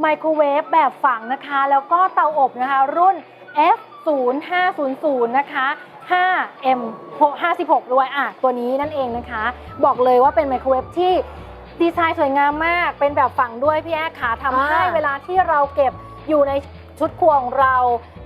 ไมโครเวฟแบบฝังนะคะ แล้วก็เตาอบนะคะรุ่น F 0 5 0 0 นะคะ 5M 56ด้วยอะตัวนี้นั่นเองนะคะ บอกเลยว่าเป็นไมโครเวฟที่ดีไซน์สวยงามมาก เป็นแบบฝังด้วยพี่แอ๊ขาทำให้อ่าเวลาที่เราเก็บอยู่ในชุดครัวของเรา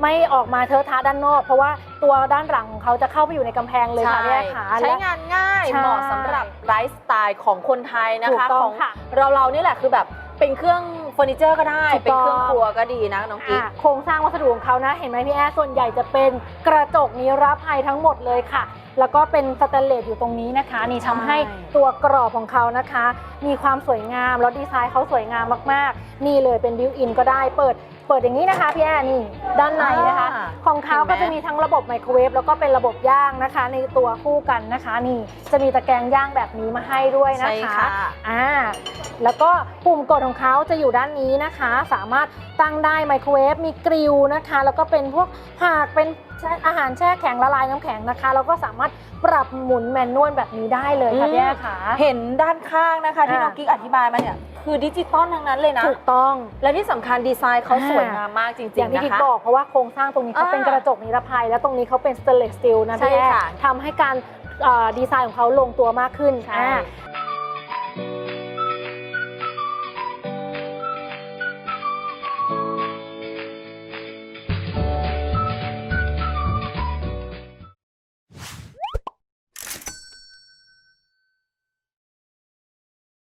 ไม่ออกมาเทอะทะด้านนอก เพราะว่าตัวด้านหลังของเขาจะเข้าไปอยู่ในกำแพงเลยค่ะพี่แอ๊ขาใช้งานง่ายใช่เหมาะสำหรับไลฟ์สไตล์ของคนไทยนะถูกคะต้ขอองงค่ะเราเรานี่แหละคือแบบ เป็นเครื่องเฟอร์นิเจอร์ก็ได้ ถูกเป็นต้องเครื่องครัวก็ดีนะน้องกิ๊ก อะโครงสร้างวัสดุของเขานะ เห็นไหมพี่แอร์ส่วนใหญ่จะเป็นกระจกนิรภัยทั้งหมดเลยค่ะ แล้วก็เป็นสแตนเลสอยู่ตรงนี้นะคะ นี่ทำให้ใช่ตัวกรอบของเขานะคะ มีความสวยงามแล้วดีไซน์เขาสวยงามมากๆ นี่เลยเป็นบิวอินก็ได้เปิดเปิดอย่างนี้นะคะพี่แอร์นี่ด้านในนะคะอ่าของเขาก็เห็นไหมจะมีทั้งระบบไมโครเวฟแล้วก็เป็นระบบย่างนะคะ ในตัวคู่กันนะคะ นี่จะมีตะแกรงย่างแบบนี้มาให้ด้วยนะใช่คะค่ะอ่าแล้วก็ปุ่มกดของเขาจะอยู่ด้านนี้นะคะ สามารถตั้งได้ไมโครเวฟมีกริลนะคะ แล้วก็เป็นพวกผักเป็นอาหารแช่แข็งละลายน้ำแข็งนะคะ แล้วก็สามารถปรับหมุนแมนนวลแบบนี้ได้เลยค่ะอืมพี่แอ้ขาเห็นด้านข้างนะคะ ที่อ่าน้องกิ๊กอธิบายมาเนี่ยคือดิจิตอลทั้งนั้นเลยนะถูกต้อง และที่สำคัญดีไซน์เขาอ่าสวยงามมากจริงอย่างๆที่นะกิ๊กคะบอกเพราะว่าโครงสร้างตรงนี้เขาอ่าเป็นกระจกนิรภัย แล้วตรงนี้เขาเป็นสเตนเลสสตีลนะใช่พี่แอ้ค่ะทำให้การเอ่อดีไซน์ของเขาลงตัวมากขึ้นใช่อ่า